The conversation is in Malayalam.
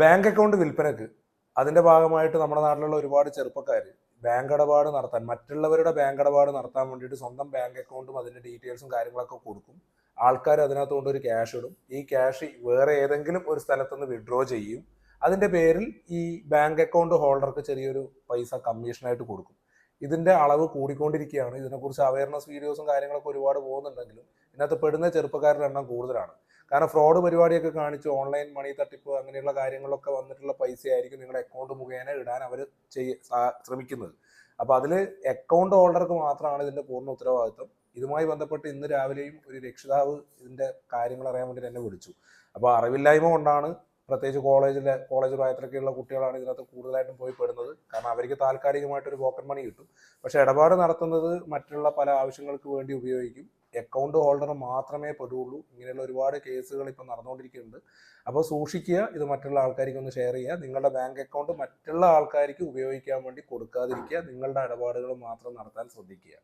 ബാങ്ക് അക്കൗണ്ട് വിൽപ്പനക്ക് അതിന്റെ ഭാഗമായിട്ട് നമ്മുടെ നാട്ടിലുള്ള ഒരുപാട് ചെറുപ്പക്കാർ ബാങ്ക് ഇടപാട് നടത്താൻ മറ്റുള്ളവരുടെ ബാങ്ക് ഇടപാട് നടത്താൻ വേണ്ടിയിട്ട് സ്വന്തം ബാങ്ക് അക്കൗണ്ടും അതിന്റെ ഡീറ്റെയിൽസും കാര്യങ്ങളൊക്കെ കൊടുക്കും. ആൾക്കാർ അതിനകത്ത് കൊണ്ട് ഒരു ക്യാഷ് ഇടും. ഈ ക്യാഷ് വേറെ ഏതെങ്കിലും ഒരു സ്ഥലത്തുനിന്ന് വിഡ്രോ ചെയ്യും. അതിന്റെ പേരിൽ ഈ ബാങ്ക് അക്കൗണ്ട് ഹോൾഡർക്ക് ചെറിയൊരു പൈസ കമ്മീഷനായിട്ട് കൊടുക്കും. ഇതിന്റെ അളവ് കൂടിക്കൊണ്ടിരിക്കുകയാണ്. ഇതിനെക്കുറിച്ച് അവയർനെസ് വീഡിയോസും കാര്യങ്ങളൊക്കെ ഒരുപാട് പോകുന്നുണ്ടെങ്കിലും ഇതിനകത്ത് പെടുന്ന ചെറുപ്പക്കാരുടെ എണ്ണം കൂടുതലാണ്. കാരണം ഫ്രോഡ് പരിപാടിയൊക്കെ കാണിച്ചു ഓൺലൈൻ മണി തട്ടിപ്പ് അങ്ങനെയുള്ള കാര്യങ്ങളൊക്കെ വന്നിട്ടുള്ള പൈസ ആയിരിക്കും നിങ്ങളുടെ അക്കൗണ്ട് മുഖേന ഇടാൻ അവർ ചെയ്യ ശ്രമിക്കുന്നത്. അപ്പോൾ അതിൽ അക്കൗണ്ട് ഹോൾഡർക്ക് മാത്രമാണ് ഇതിന്റെ പൂർണ ഉത്തരവാദിത്വം. ഇതുമായി ബന്ധപ്പെട്ട് ഇന്ന് രാവിലെയും ഒരു രക്ഷിതാവ് ഇതിന്റെ കാര്യങ്ങൾ അറിയാൻ വേണ്ടി എന്നെ വിളിച്ചു. അപ്പോൾ അറിവില്ലായ്മ കൊണ്ടാണ് പ്രത്യേകിച്ച് കോളേജിലെ കോളേജ് പ്രായത്തിലൊക്കെയുള്ള കുട്ടികളാണ് ഇതിനകത്ത് കൂടുതലായിട്ടും പോയി പെടുന്നത് കാരണം അവർക്ക് താൽക്കാലികമായിട്ടൊരു പോക്കറ്റ് മണി കിട്ടും. പക്ഷെ ഇടപാട് നടത്തുന്നത് മറ്റുള്ള പല ആവശ്യങ്ങൾക്ക് വേണ്ടി ഉപയോഗിക്കും. അക്കൗണ്ട് ഹോൾഡർ മാത്രമേ പെടുകയുള്ളൂ ഇങ്ങനെയുള്ള ഒരുപാട് കേസുകൾ ഇപ്പം നടന്നുകൊണ്ടിരിക്കുന്നുണ്ട്. അപ്പോൾ സൂക്ഷിക്കുക. ഇത് മറ്റുള്ള ആൾക്കാർക്ക് ഒന്ന് ഷെയർ ചെയ്യുക. നിങ്ങളുടെ ബാങ്ക് അക്കൗണ്ട് മറ്റുള്ള ആൾക്കാർക്ക് ഉപയോഗിക്കാൻ വേണ്ടി കൊടുക്കാതിരിക്കുക. നിങ്ങളുടെ ഇടപാടുകൾ മാത്രം നടത്താൻ ശ്രദ്ധിക്കുക.